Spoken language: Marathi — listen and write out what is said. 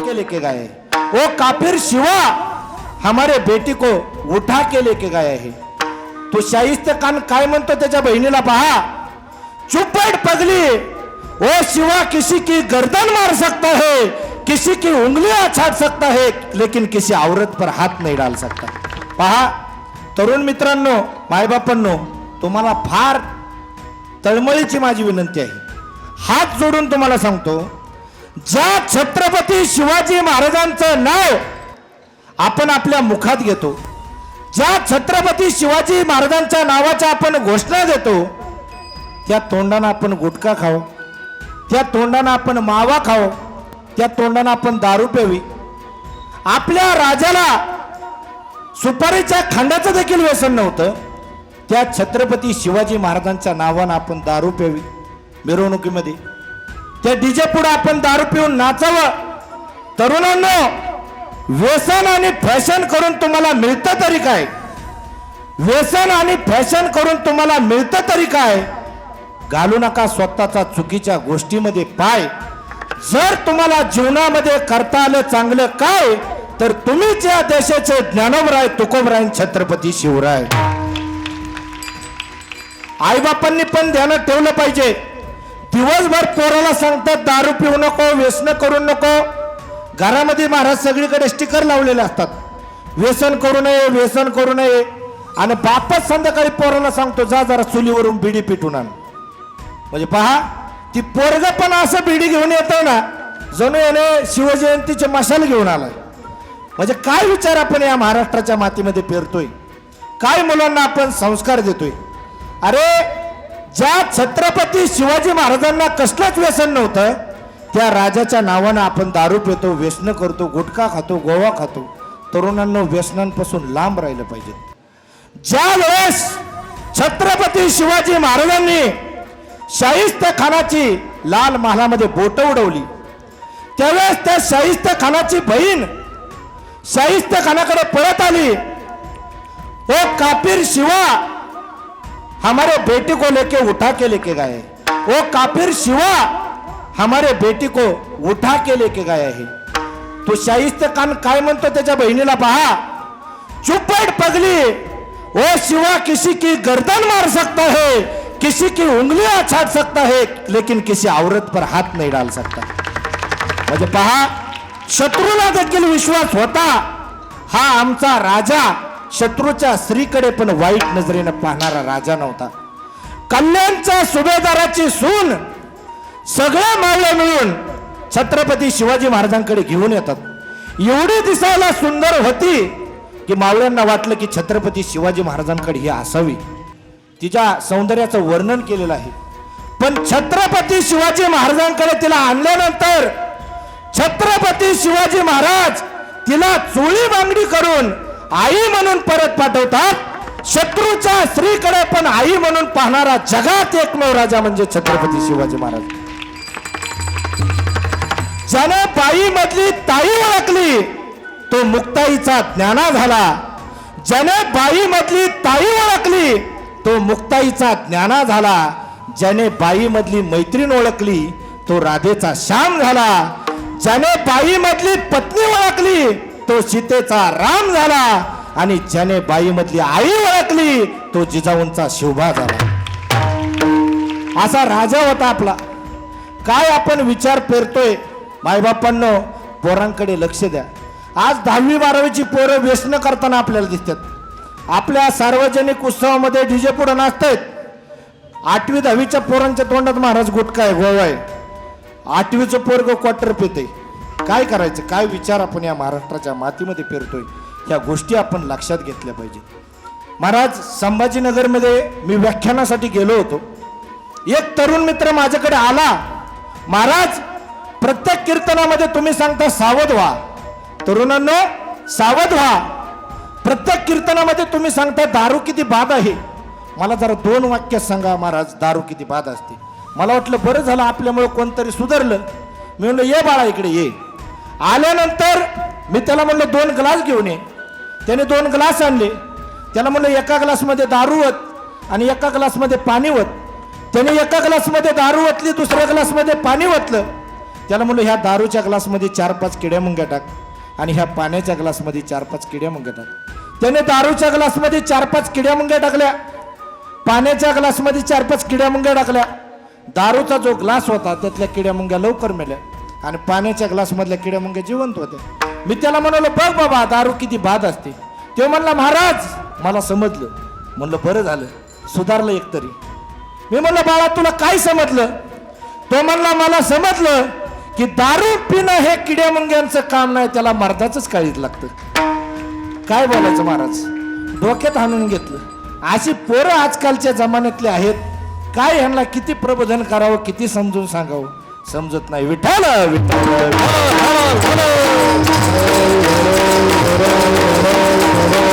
लेके गए वो काफिर शिवा हमारे बेटी को उठा के लेके गए है। तो शाहिस्त खान काय म्हणतो त्याच्या बहिणीला पहा। चुपट पगली ओ शिवा किसी की गर्दन मार सकता है किसी की उंगलियां छाट सकता है लेकिन किसी औरत पर हात नाही डाल सकता। पहा तरुण मित्रांनो मायबापांनो तुम्हाला फार तळमळीची माझी विनंती आहे। हात जोडून तुम्हाला सांगतो ज्या छत्रपती शिवाजी महाराजांचं नाव आपण आपल्या मुखात घेतो. ज्या छत्रपती शिवाजी महाराजांच्या नावाच्या आपण घोषणा देतो. त्या तोंडानं आपण गुटखा खाऊ. त्या तोंडानं आपण मावा खाऊ. त्या तोंडानं आपण दारू प्यावी. आपल्या राजाला सुपारीच्या खांड्याचं देखील व्यसन नव्हतं. त्या छत्रपती शिवाजी महाराजांच्या नावानं आपण दारू प्यावी. मिरवणुकीमध्ये त्या डीजे पुढे आपण दारू पिऊन नाचावं. तरुणांनो व्यसन आणि फॅशन करून तुम्हाला मिळतं तरी काय? व्यसन आणि फॅशन करून तुम्हाला मिळतं तरी काय? घालू नका स्वतःचा चुकीच्या गोष्टीमध्ये पाय. जर तुम्हाला जीवनामध्ये करता आलं चांगलं काय तर तुम्ही ज्या देशाचे ज्ञानोबराय तुकोबराय छत्रपती शिवराय. आईबापांनी पण ध्यानात ठेवलं पाहिजे. दिवसभर पोराला सांगतात दारू पिऊ नको व्यसन करू नको. घरामध्ये महाराज सगळीकडे स्टिकर लावलेले असतात. व्यसन करू नये व्यसन करू नये. आणि बापच संध्याकाळी पोराला सांगतो जा जरा चुलीवरून बिडी पिटून आण. म्हणजे पहा ती पोरग पण असं बिडी घेऊन येत ना जणू याने शिवजयंतीचे मशाल घेऊन आलाय. म्हणजे काय विचार आपण या महाराष्ट्राच्या मातीमध्ये पेरतोय? काय मुलांना आपण संस्कार देतोय? अरे ज्या छत्रपती शिवाजी महाराजांना कसलंच व्यसन नव्हतं त्या राजाच्या नावानं आपण दारू पितो व्यसन करतो गुटखा खातो गोवा खातो. तरुणांना व्यसनांपासून लांब राहिलं पाहिजे. ज्या वेळेस छत्रपती शिवाजी महाराजांनी शाहिस्त खानाची लाल महालामध्ये बोट उडवली त्यावेळेस त्या शाहिस्त खानाची बहीण शाहिस्त खानाकडे पळत आली. ओ कापीर शिवा हमारे बेटी को लेके उठा के लेके गए वो काफिर शिवा हमारे बेटी को उठा के लेके गए है। तो शाहिस्त खान काय म्हणतो त्याच्या बहिणीला पहा। चुपट पगली ओ शिवा किसी की गर्दन मार सकता है किसी की उंगलियां छाट सकता है लेकिन किसी औरत पर हात नहीं डाल सकता। म्हणजे पहा शत्रूला देखील विश्वास होता। हा आमचा राजा शत्रूच्या स्त्रीकडे पण वाईट नजरेनं पाहणारा राजा नव्हता. कल्याणच्या सुभेदाराची सून सगळे मावळे मिळून छत्रपती शिवाजी महाराजांकडे घेऊन येतात. एवढी दिसायला सुंदर होती की मावळ्यांना वाटलं की छत्रपती शिवाजी महाराजांकडे ही असावी. तिच्या सौंदर्याचं वर्णन केलेलं आहे. पण छत्रपती शिवाजी महाराजांकडे तिला आणल्यानंतर छत्रपती शिवाजी महाराज तिला चोळी बांगडी करून आई म्हणून परत पाठवतात. शत्रूच्या स्त्रीकडे पण आई म्हणून पाहणारा जगात एकमेव राजा म्हणजे छत्रपती शिवाजी महाराज. ज्याने बाई मधली ताई ओळखली तो मुक्ताईचा ज्ञाना झाला. ज्याने बाई मधली ताई ओळखली तो मुक्ताईचा ज्ञाना झाला. ज्याने बाई मधली मैत्रीण ओळखली तो राधेचा श्याम झाला. ज्याने बाई मधली पत्नी ओळखली तो सीतेचा राम झाला आणि ज्याने बाईमधली आई ओळखली तो जिजाऊंचा शोभा झाला. असा राजा होता आपला. काय आपण विचार पेरतोय मायबापांनो पोरांकडे लक्ष द्या. आज दहावी बारावीची पोरं व्यसन करताना आपल्याला दिसतात. आपल्या सार्वजनिक उत्सवामध्ये डीजे पुढं नाचतायत. आठवी दहावीच्या पोरांच्या तोंडात महाराज गुटका आहे गोवा आहे. आठवीचं पोरग क्वार्टर पेते काय करायचं काय विचार आपण या महाराष्ट्राच्या मातीमध्ये पेरतोय ह्या गोष्टी आपण लक्षात घेतल्या पाहिजेत महाराज संभाजीनगरमध्ये मी व्याख्यानासाठी गेलो होतो. एक तरुण मित्र माझ्याकडे आला. महाराज प्रत्येक कीर्तनामध्ये तुम्ही सांगता सावध व्हा. तरुणांनो सावध व्हा. प्रत्येक कीर्तनामध्ये तुम्ही सांगता दारू किती बाद आहे. मला जरा दोन वाक्य सांगा महाराज दारू किती बाद असते. मला वाटलं बरं झालं आपल्यामुळे कोणतरी सुधारलं. मी म्हणलं ये बाळा इकडे ये. आल्यानंतर मी त्याला म्हणलं दोन ग्लास घेऊन ये. त्याने दोन ग्लास आणले. त्याला म्हणलं एका ग्लासमध्ये दारू वत आणि एका ग्लासमध्ये पाणी होत त्याने एका ग्लासमध्ये दारू ओतली दुसऱ्या ग्लासमध्ये पाणी ओतलं त्याला म्हणलं ह्या दारूच्या ग्लासमध्ये चार पाच किड्या मुंग्या टाक आणि ह्या पाण्याच्या ग्लासमध्ये चार पाच किड्या मुंग्या टाक. त्याने दारूच्या ग्लासमध्ये चार पाच किड्या मुंग्या टाकल्या. पाण्याच्या ग्लासमध्ये चार पाच किड्या मुंग्या टाकल्या. दारूचा जो ग्लास होता त्यातल्या किड्या मुंग्या लवकर मेल्या. आणि पाण्याच्या ग्लासमधल्या किड्या जिवंत होत्या. मी त्याला म्हणालो बघ बाबा दारू किती बाद असते. ते म्हणला महाराज मला समजलं. म्हणलं बरं झालं सुधारलं एकतरी. मी म्हणलं बाळा तुला काय समजलं? तो म्हणला मला समजलं की दारू पिणं हे किड्या मुंग्यांचं काम नाही त्याला मर्दाचंच काळीत लागतं. काय बोलायचं महाराज? डोक्यात हाणून घेतलं. अशी पोरं आजकालच्या जमान्यातले आहेत. काय ह्यांना किती प्रबोधन करावं किती समजून सांगावं? समजत नाही. विठाल विठ्ठल.